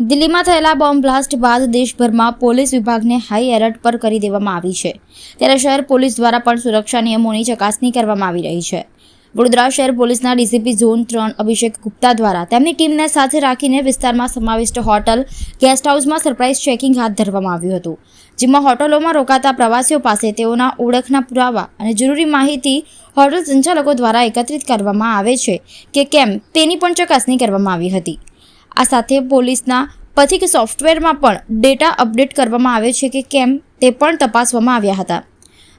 દિલ્હીમાં થયેલા bomb blast બાદ દેશભરમાં પોલીસ વિભાગને હાઈ એલર્ટ પર કરી દેવામાં આવી છે. ત્યારે શહેર પોલીસ દ્વારા પણ સુરક્ષા નિયમોની ચકાસણી કરવામાં આવી રહી છે. વડોદરા શહેર પોલીસના ડીસીપી ઝોન ત્રણ અભિષેક ગુપ્તા દ્વારા તેમની ટીમને સાથે રાખીને વિસ્તારમાં સમાવિષ્ટ હોટલ, ગેસ્ટ હાઉસમાં સરપ્રાઇઝ ચેકિંગ હાથ ધરવામાં આવ્યું હતું, જેમાં હોટલોમાં રોકાતા પ્રવાસીઓ પાસે તેઓના ઓળખના પુરાવા અને જરૂરી માહિતી હોટલ સંચાલકો દ્વારા એકત્રિત કરવામાં આવે છે કે કેમ તેની પણ ચકાસણી કરવામાં આવી હતી. આ સાથે પોલીસના પથિક સોફ્ટવેરમાં પણ ડેટા અપડેટ કરવામાં આવે છે કે કેમ તે પણ તપાસવામાં આવ્યા હતા.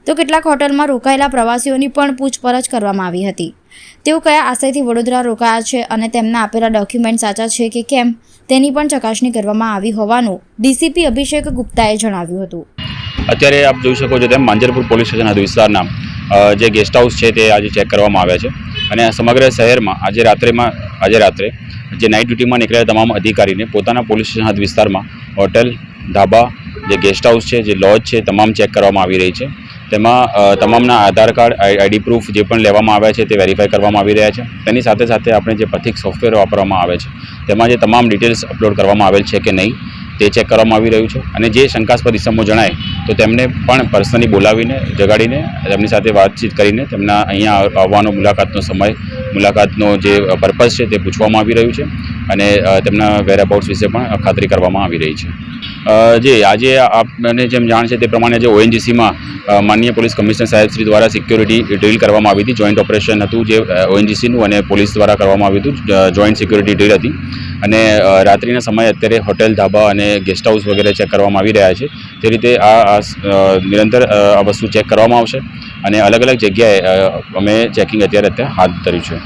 તો કેટલાક હોટલમાં રોકાયેલા પ્રવાસીઓની પણ પૂછપરછ કરવામાં આવી હતી. તેઓ કયા આશયથી વડોદરા રોકાયા છે અને તેમના આપેલા ડોક્યુમેન્ટ સાચા છે કે કેમ તેની પણ ચકાસણી કરવામાં આવી હોવાનું ડીસીપી અભિષેક ગુપ્તાએ જણાવ્યું હતું. અત્યારે આપ જોઈ શકો છો તેમ માંજરપુર પોલીસ સ્ટેશન વિસ્તારના જે ગેસ્ટ હાઉસ છે તે આજે ચેક કરવામાં આવ્યા છે. અને સમગ્ર શહેરમાં આજે રાત્રેમાં, આજે રાત્રે જે નાઇટ ડ્યુટીમાં નીકળેલા તમામ અધિકારીને પોતાના પોલીસ સ્ટેશન હદ વિસ્તારમાં હોટેલ ધાબા, જે ગેસ્ટ હાઉસ છે, જે લોજ છે, તમામ ચેક કરવામાં આવી રહી છે. તેમાં તમામના આધાર કાર્ડ આઈડી પ્રૂફ જે પણ લેવામાં આવ્યા છે તે વેરીફાઈ કરવામાં આવી રહ્યા છે. તેની સાથે સાથે આપણે જે પથિક સોફ્ટવેર વાપરવામાં આવે છે, તેમાં જે તમામ ડિટેલ્સ અપલોડ કરવામાં આવેલ છે કે નહીં તે ચેક કરવામાં આવી રહ્યું છે. અને જે શંકાસ્પદ ઇસમો જણાય, તો તેમને પણ પર્સનલી બોલાવીને, જગાડીને, તેમની સાથે વાતચીત કરીને તેમના અહીંયા આવવાનો મુલાકાતનો સમય, મુલાકાતનો જે પર્પઝ છે તે પૂછવામાં આવી રહ્યું છે. અને તેમના વેરાબાઉટ્સ વિશે પણ ખાતરી કરવામાં આવી રહી છે. જે, આજે આપને જેમ જાણ છે તે પ્રમાણે જે ઓએનજીસીમાં માનનીય પોલીસ કમિશનર સાહેબ શ્રી દ્વારા સિક્યોરિટી ડ્રીલ કરવામાં આવી હતી. જોઈન્ટ ઓપરેશન હતું જે ઓએનજીસીનું અને પોલીસ દ્વારા કરવામાં આવ્યું હતું. જોઈન્ટ સિક્યોરિટી ડ્રીલ હતી. અને રાત્રિના સમયે અત્યારે હોટેલ ધાબા અને ગેસ્ટ હાઉસ વગેરે ચેક કરવામાં આવી રહ્યા છે. તે રીતે આ નિરંતર આ વસ્તુ ચેક કરવામાં આવશે. અને અલગ અલગ જગ્યાએ અમે ચેકિંગ અત્યારે અત્યારે હાથ ધર્યું છે.